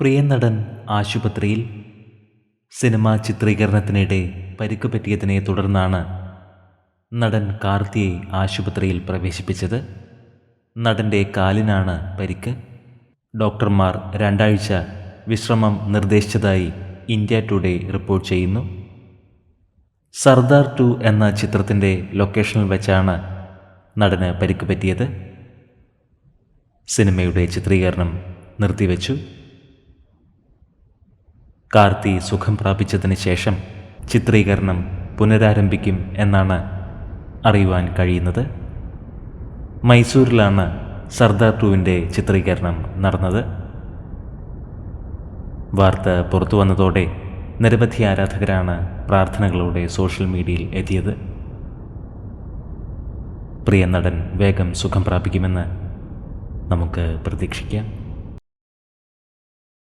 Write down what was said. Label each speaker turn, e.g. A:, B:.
A: പ്രിയ നടൻ ആശുപത്രിയിൽ സിനിമാ ചിത്രീകരണത്തിനിടെ പരിക്ക് പറ്റിയതിനെ തുടർന്നാണ് നടൻ കാർത്തിയെ ആശുപത്രിയിൽ പ്രവേശിപ്പിച്ചത്. നടന്റെ കാലിനാണ് പരിക്ക്. ഡോക്ടർമാർ രണ്ടാഴ്ച വിശ്രമം നിർദ്ദേശിച്ചതായി ഇന്ത്യ ടുഡേ റിപ്പോർട്ട് ചെയ്യുന്നു. സർദാർ ടു എന്ന ചിത്രത്തിന്റെ ലൊക്കേഷനിൽ വെച്ചാണ് നടന് പരിക്ക് പറ്റിയത്. സിനിമയുടെ ചിത്രീകരണം നിർത്തിവെച്ചു. കാർത്തി സുഖം പ്രാപിച്ചതിന് ശേഷം ചിത്രീകരണം പുനരാരംഭിക്കും എന്നാണ് അറിയുവാൻ കഴിയുന്നത്. മൈസൂരിലാണ് സർദാർ ടുവിന്റെ ചിത്രീകരണം നടന്നത്. വാർത്ത പുറത്തു വന്നതോടെ നിരവധി ആരാധകരാണ് പ്രാർത്ഥനകളോടെ സോഷ്യൽ മീഡിയയിൽ എത്തിയത്. പ്രിയ നടൻ വേഗം സുഖം പ്രാപിക്കുമെന്ന് നമുക്ക് പ്രതീക്ഷിക്കാം.